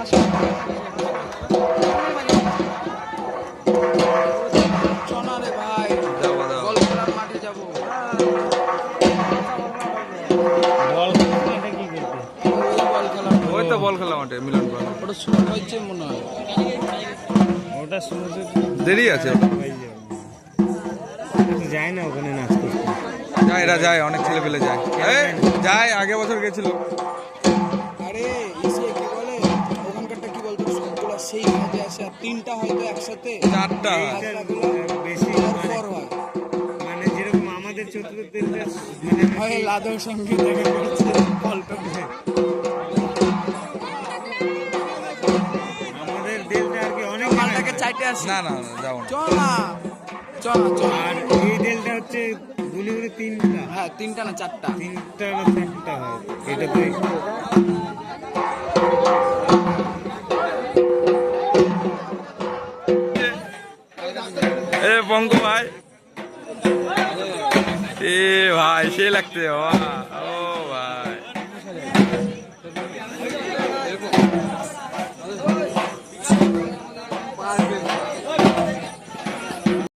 বল বল বল বল খেলা মিলন পাড়া ওটা শুরু হয়েছে মনে হয় ওটা শুনতে দেরি আছে? যায় না, ওখানে নাচ করতে। যায়, এরা যায়, অনেক ছেলে পেলে যায় যায়, আগে বছর গেছিল। সেই কাজে আসে আর তিনটা হয়তো একসাথে চারটা। বেশি পর মানে- হয় মানে যেরকম আমাদের চতুর্থের মানে হয় লাদর সঙ্গে দেখা করছে বলটা আমাদের দেলটা আর কি অনেক মালটাকে চাইতে আসি। না না না না। চল না চল চল আর এই দেলটা হচ্ছে গুলি গুলি তিনটা। হ্যাঁ তিনটা না চারটা। তিনটা না চারটা হয় এটা তো এ পঙ্কু ভাই। এ ভাই সে লাগছে ও ভাই।